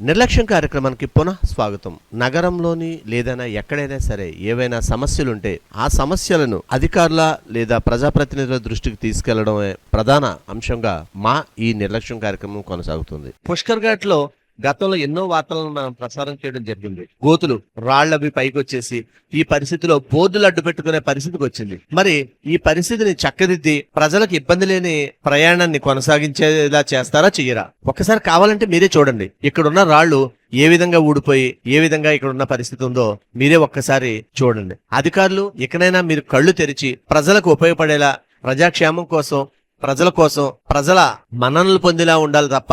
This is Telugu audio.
నిర్లక్ష్యం కార్యక్రమానికి పునః స్వాగతం. నగరంలోని లేదైనా ఎక్కడైనా సరే ఏవైనా సమస్యలుంటే ఆ సమస్యలను అధికారుల లేదా ప్రజాప్రతినిధుల దృష్టికి తీసుకెళ్ళడమే ప్రధాన అంశంగా మా ఈ నిర్లక్ష్యం కార్యక్రమం కొనసాగుతుంది. పుష్కర్ ఘాట్లో గతంలో ఎన్నో వార్తలను మనం ప్రసారం చేయడం జరిగింది. గోతులు రాళ్ళవి పైకి వచ్చేసి ఈ పరిస్థితిలో బోర్డులు అడ్డు పెట్టుకునే పరిస్థితికి వచ్చింది. మరి ఈ పరిస్థితిని చక్కదిద్ది ప్రజలకు ఇబ్బంది లేని ప్రయాణాన్ని కొనసాగించేలా చేస్తారా చెయ్యరా? ఒకసారి కావాలంటే మీరే చూడండి. ఇక్కడున్న రాళ్ళు ఏ విధంగా ఊడిపోయి ఏ విధంగా ఇక్కడ ఉన్న పరిస్థితి ఉందో మీరే ఒక్కసారి చూడండి. అధికారులు ఇకనైనా మీరు కళ్ళు తెరిచి ప్రజలకు ఉపయోగపడేలా ప్రజాక్షేమం కోసం ప్రజల కోసం ప్రజల మన్ననలు పొందేలా ఉండాలి తప్ప